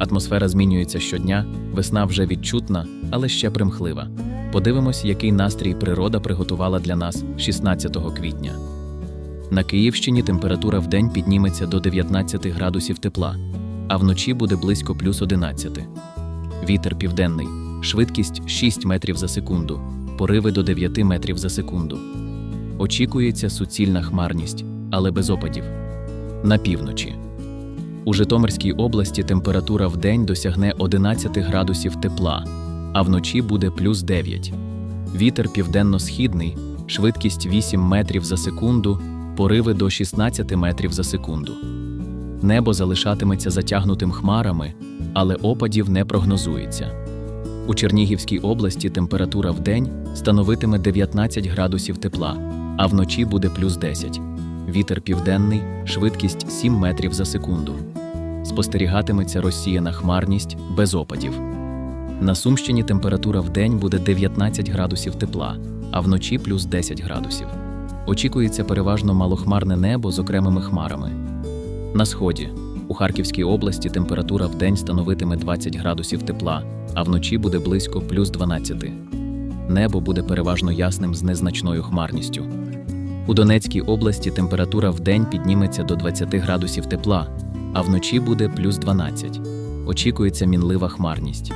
Атмосфера змінюється щодня, весна вже відчутна, але ще примхлива. Подивимось, який настрій природа приготувала для нас 16 квітня. На Київщині температура вдень підніметься до 19 градусів тепла, а вночі буде близько плюс 11. Вітер південний, швидкість 6 метрів за секунду, пориви до 9 метрів за секунду. Очікується суцільна хмарність, але без опадів. На півночі. У Житомирській області температура вдень досягне 11 градусів тепла, а вночі буде плюс 9. Вітер південно-східний, швидкість 8 метрів за секунду, пориви до 16 метрів за секунду. Небо залишатиметься затягнутим хмарами, але опадів не прогнозується. У Чернігівській області температура вдень становитиме 19 градусів тепла, а вночі буде плюс 10. Вітер південний, швидкість 7 метрів за секунду. Спостерігатиметься розсіяна хмарність без опадів. На Сумщині температура вдень буде 19 градусів тепла, а вночі плюс 10 градусів. Очікується переважно малохмарне небо з окремими хмарами. На сході у Харківській області температура вдень становитиме 20 градусів тепла, а вночі буде близько плюс 12. Небо буде переважно ясним з незначною хмарністю. У Донецькій області температура вдень підніметься до 20 градусів тепла, а вночі буде плюс 12. Очікується мінлива хмарність.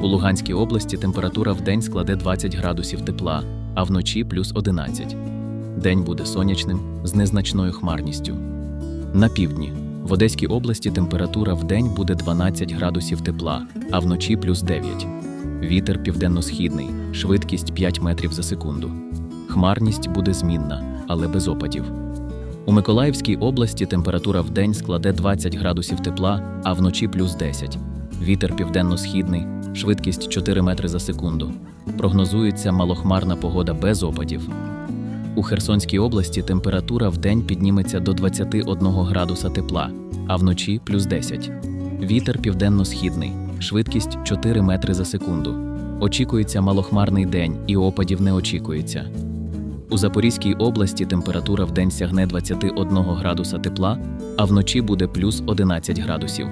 У Луганській області температура вдень складе 20 градусів тепла, а вночі плюс 11. День буде сонячним з незначною хмарністю. На півдні в Одеській області температура вдень буде 12 градусів тепла, а вночі плюс 9. Вітер південно-східний, швидкість 5 метрів за секунду. Хмарність буде змінна, але без опадів. У Миколаївській області температура вдень складе 20 градусів тепла, а вночі плюс 10. Вітер південно-східний, швидкість 4 метри за секунду. Прогнозується малохмарна погода без опадів. У Херсонській області температура вдень підніметься до 21 градуса тепла, а вночі плюс 10. Вітер південно-східний, швидкість 4 метри за секунду. Очікується малохмарний день і опадів не очікується. У Запорізькій області температура вдень сягне 21 градуса тепла, а вночі буде плюс 11 градусів.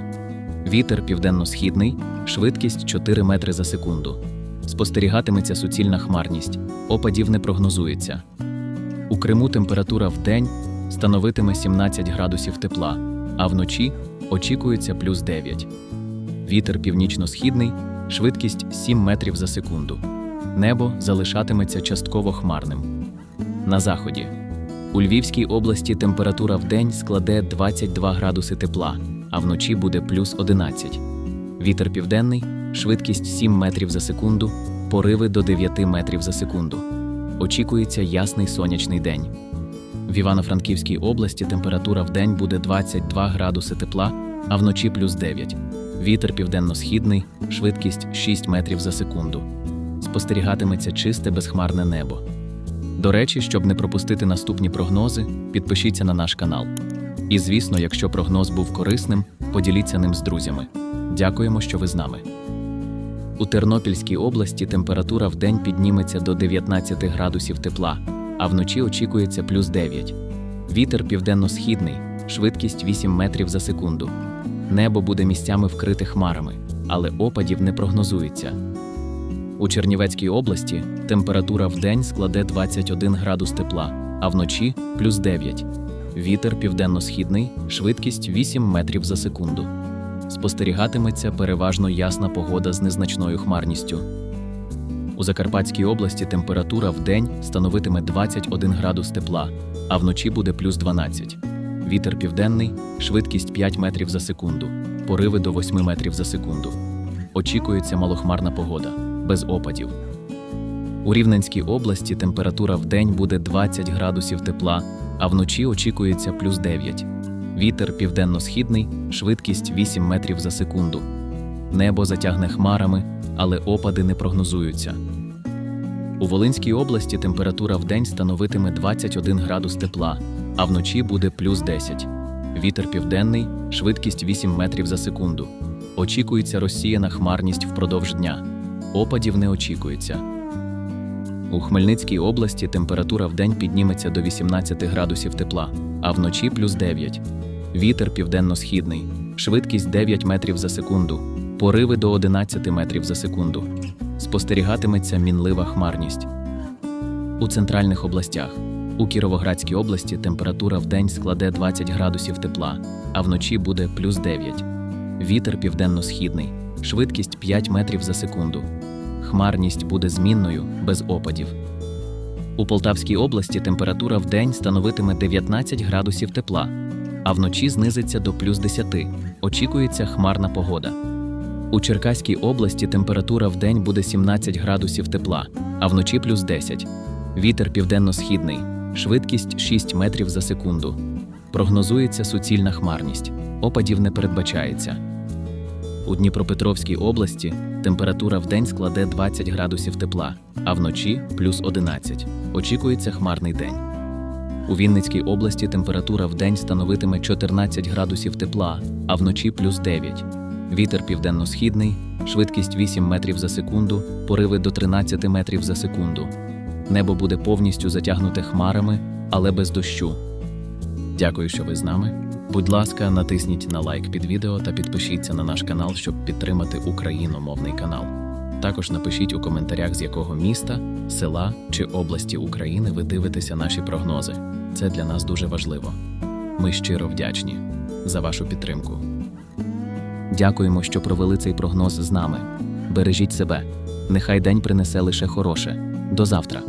Вітер південно-східний, швидкість 4 метри за секунду. Спостерігатиметься суцільна хмарність, опадів не прогнозується. У Криму температура вдень становитиме 17 градусів тепла, а вночі очікується плюс 9. Вітер північно-східний, швидкість 7 метрів за секунду. Небо залишатиметься частково хмарним. На заході. У Львівській області температура вдень складе 22 градуси тепла, а вночі буде плюс 11. Вітер південний, швидкість 7 метрів за секунду, пориви до 9 метрів за секунду. Очікується ясний сонячний день. В Івано-Франківській області температура вдень буде 22 градуси тепла, а вночі плюс 9. Вітер південно-східний, швидкість 6 метрів за секунду. Спостерігатиметься чисте безхмарне небо. До речі, щоб не пропустити наступні прогнози, підпишіться на наш канал. І звісно, якщо прогноз був корисним, поділіться ним з друзями. Дякуємо, що ви з нами. У Тернопільській області температура вдень підніметься до 19 градусів тепла, а вночі очікується плюс 9. Вітер південно-східний, швидкість 8 метрів за секунду. Небо буде місцями вкрите хмарами, але опадів не прогнозується. У Чернівецькій області температура вдень складе 21 градус тепла, а вночі плюс 9. Вітер південно-східний, швидкість 8 метрів за секунду. Спостерігатиметься переважно ясна погода з незначною хмарністю. У Закарпатській області температура вдень становитиме 21 градус тепла, а вночі буде плюс 12. Вітер південний, швидкість 5 метрів за секунду, пориви до 8 метрів за секунду. Очікується малохмарна погода, без опадів. У Рівненській області температура вдень буде 20 градусів тепла, а вночі очікується плюс 9. Вітер південно-східний, швидкість 8 метрів за секунду. Небо затягне хмарами, але опади не прогнозуються. У Волинській області температура вдень становитиме 21 градус тепла, а вночі буде плюс 10. Вітер південний, швидкість 8 метрів за секунду. Очікується розсіяна хмарність впродовж дня. Опадів не очікується. У Хмельницькій області температура вдень підніметься до 18 градусів тепла, а вночі плюс 9. Вітер південно-східний, швидкість 9 метрів за секунду, пориви до 11 метрів за секунду. Спостерігатиметься мінлива хмарність. У центральних областях. У Кіровоградській області температура в день складе 20 градусів тепла, а вночі буде плюс 9. Вітер південно-східний, швидкість 5 метрів за секунду. Хмарність буде змінною, без опадів. У Полтавській області температура в день становитиме 19 градусів тепла, а вночі знизиться до плюс 10. Очікується хмарна погода. У Черкаській області температура в день буде 17 градусів тепла, а вночі плюс 10. Вітер південно-східний, швидкість 6 метрів за секунду. Прогнозується суцільна хмарність, опадів не передбачається. У Дніпропетровській області температура в день складе 20 градусів тепла, а вночі плюс 11. Очікується хмарний день. У Вінницькій області температура в день становитиме 14 градусів тепла, а вночі плюс 9. Вітер південно-східний, швидкість 8 метрів за секунду, пориви до 13 метрів за секунду. Небо буде повністю затягнуте хмарами, але без дощу. Дякую, що ви з нами. Будь ласка, натисніть на лайк під відео та підпишіться на наш канал, щоб підтримати україномовний канал. Також напишіть у коментарях, з якого міста, села чи області України ви дивитеся наші прогнози. Це для нас дуже важливо. Ми щиро вдячні за вашу підтримку. Дякуємо, що провели цей прогноз з нами. Бережіть себе. Нехай день принесе лише хороше. До завтра.